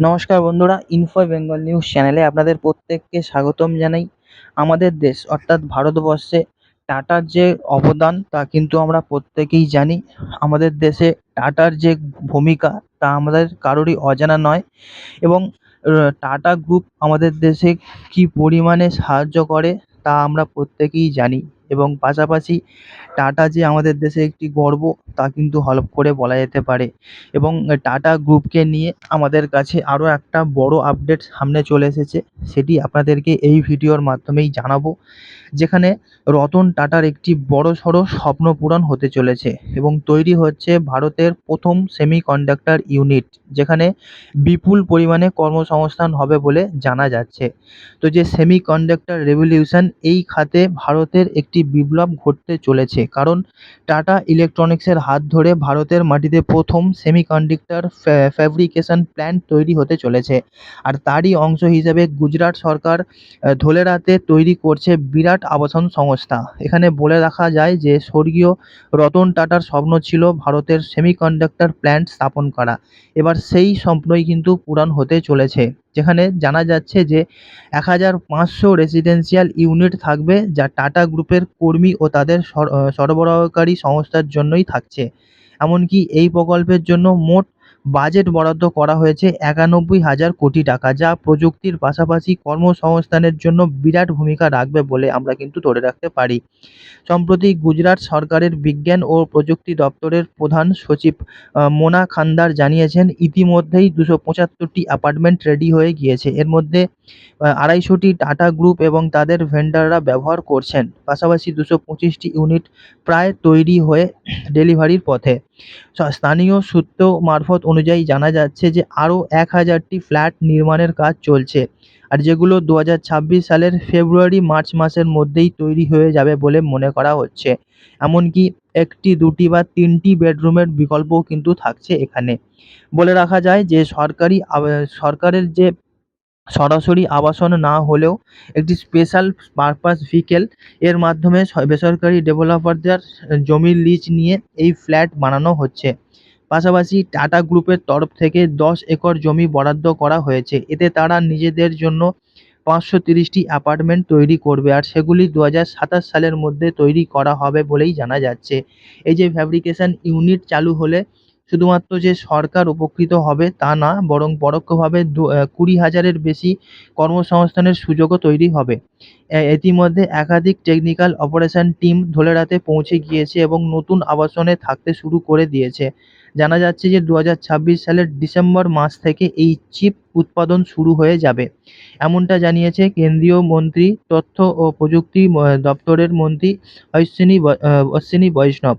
নমস্কার বন্ধুরা info Bengal news চ্যানেলে আপনাদের প্রত্যেককে স্বাগতম জানাই। আমাদের দেশ, অর্থাৎ ভারতবর্ষে টাটার যে অবদান, তা কিন্তু আমরা প্রত্যেকেই জানি। আমাদের দেশে টাটার যে ভূমিকা, তা আমাদের কারোরই অজানা নয়। এবং টাটা গ্রুপ আমাদের দেশে কী পরিমাণে সাহায্য করে, তা আমরা প্রত্যেকেই জানি। এবং পাশাপাশি টাটা যে আমাদের দেশে একটি গর্ব, তা কিন্তু হলফ করে বলা যেতে পারে। এবং টাটা গ্রুপকে নিয়ে আমাদের কাছে আরও একটা বড় আপডেট সামনে চলে এসেছে, সেটি আপনাদেরকে এই ভিডিওর মাধ্যমেই জানাব, যেখানে রতন টাটার একটি বড়সড় স্বপ্ন পূরণ হতে চলেছে এবং তৈরি হচ্ছে ভারতের প্রথম সেমিকন্ডাক্টর ইউনিট, যেখানে বিপুল পরিমাণে কর্মসংস্থান হবে বলে জানা যাচ্ছে। তো যে সেমিকন্ডাক্টর রেভলিউশন, এই খাতে ভারতের একটি বিপ্লব ঘটতে চলেছে। কারণ টাটা ইলেকট্রনিক্সের হাত ধরে ভারতের মাটিতে প্রথম সেমিকন্ডাক্টর ফ্যাব্রিকেশন প্ল্যান্ট তৈরি হতে চলেছে। আর তারই অংশ হিসেবে গুজরাট সরকার ধোলেরাতে তৈরি করছে বিরাট আবাসন সংস্থা। এখানে বলে রাখা যায় যে, স্বর্গীয় রতন টাটার স্বপ্ন ছিল ভারতের সেমিকন্ডাক্টর প্ল্যান্ট স্থাপন করা। এবার সেই স্বপ্নই কিন্তু পূরণ হতে চলেছে। যেখানে জানা যাচ্ছে যে এক হাজার পাঁচশো রেসিডেন্সিয়াল ইউনিট থাকবে যা টাটা গ্রুপের কর্মী ও তাদের সরবরাহকারী সংস্থার জন্যই থাকছে। এমনকি এই প্রকল্পের জন্য মোট বাজেট বরাদ্দ করা হয়েছে একানব্বই হাজার কোটি টাকা, যা প্রযুক্তির পাশাপাশি কর্মসংস্থানের জন্য বিরাট ভূমিকা রাখবে বলে আমরা কিন্তু ধরে রাখতে পারি। সম্প্রতি গুজরাট সরকারের বিজ্ঞান ও প্রযুক্তি দপ্তরের প্রধান সচিব মোনা খান্দার জানিয়েছেন, ইতিমধ্যেই দুশো পঁচাত্তরটি অ্যাপার্টমেন্ট রেডি হয়ে গিয়েছে। এর মধ্যে আড়াইশোটি টাটা গ্রুপ এবং তাদের ভেন্ডাররা ব্যবহার করছেন। পাশাপাশি দুশো পঁচিশটি ইউনিট প্রায় তৈরি হয়ে ডেলিভারির পথে। স্থানীয় সূত্র মারফত অনুযায়ী জানা যাচ্ছে যে আরও এক হাজারটি ফ্ল্যাট নির্মাণের কাজ চলছে, আর যেগুলো দু হাজার ছাব্বিশ সালের ফেব্রুয়ারি মার্চ মাসের মধ্যেই তৈরি হয়ে যাবে বলে মনে করা হচ্ছে। এমনকি একটি, দুটি বা তিনটি বেডরুমের বিকল্পও কিন্তু থাকছে এখানে। বলে রাখা যায় যে সরকারি সরকারের যে সরাসরি আবাসন না হলেও একটি স্পেশাল পারপাস ভিকেল এর মাধ্যমে বেসরকারি ডেভেলপারদের জমির লিজ নিয়ে এই ফ্ল্যাট বানানো হচ্ছে। পাশাপাশি টাটা গ্রুপের তরফ থেকে দশ একর জমি বরাদ্দ করা হয়েছে। এতে তারা নিজেদের জন্য পাঁচশো তিরিশটি অ্যাপার্টমেন্ট তৈরি করবে আর সেগুলি দু সাতাশ সালের মধ্যে তৈরি করা হবে বলেই জানা যাচ্ছে। এই যে ফ্যাব্রিকেশন ইউনিট চালু হলে শুধুমাত্র যে সরকার উপকৃত হবে তা না, বরং পরোক্ষভাবে কুড়ি হাজারের বেশি কর্মসংস্থানের সুযোগও তৈরি হবে। ইতিমধ্যে একাধিক টেকনিক্যাল অপারেশন টিম ধোলেরাতে পৌঁছে গিয়েছে এবং নতুন আবাসনে থাকতে শুরু করে দিয়েছে। জানা যাচ্ছে যে দু হাজার ছাব্বিশ সালের ডিসেম্বর মাস থেকে এই চিপ উৎপাদন শুরু হয়ে যাবে। এমনটা জানিয়েছে কেন্দ্রীয় মন্ত্রী, তথ্য ও প্রযুক্তি দপ্তরের মন্ত্রী অশ্বিনী অশ্বিনী বৈষ্ণব।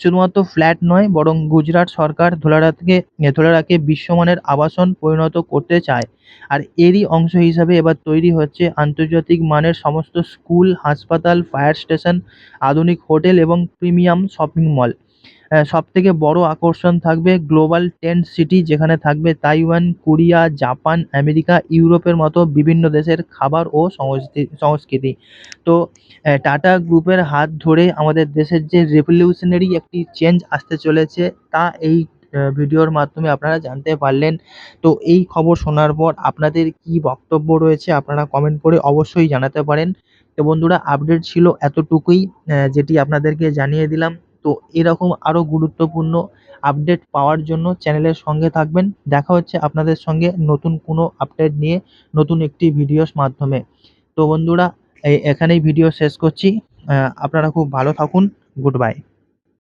শুধুমাত্র ফ্ল্যাট নয়, বরং গুজরাট সরকার ধোলারাকে ধোলারাকে বিশ্বমানের আবাসন পরিণত করতে চায়। আর এরই অংশ হিসাবে এবার তৈরি হচ্ছে আন্তর্জাতিক মানের সমস্ত স্কুল, হাসপাতাল, ফায়ার স্টেশন, আধুনিক হোটেল এবং প্রিমিয়াম শপিং মল। সবথেকে বড় আকর্ষণ থাকবে গ্লোবাল টেন্ট সিটি যেখানে থাকবে তাইওয়ান কোরিয়া জাপান আমেরিকা ইউরোপের মতো বিভিন্ন দেশের খাবার ও সংস্কৃতি তো টাটা গ্রুপের হাত ধরে আমাদের দেশের যে রেভলিউশনারি একটি চেঞ্জ আসতে চলেছে, তা এই ভিডিওর মাধ্যমে আপনারা জানতে পারলেন। তো, এই খবর শোনার পর আপনাদের কী বক্তব্য রয়েছে আপনারা কমেন্ট করে অবশ্যই জানাতে পারেন। তো, বন্ধুরা আপডেট ছিল এতটুকুই যেটি আপনাদেরকে জানিয়ে দিলাম। তো এরকম আরও গুরুত্বপূর্ণ আপডেট পাওয়ার জন্য চ্যানেলের সঙ্গে থাকবেন। দেখা হচ্ছে আপনাদের সঙ্গে নতুন কোনো আপডেট নিয়ে নতুন একটি ভিডিওর মাধ্যমে। তো বন্ধুরা এখানেই ভিডিও শেষ করছি। আপনারা খুব ভালো থাকুন। Good bye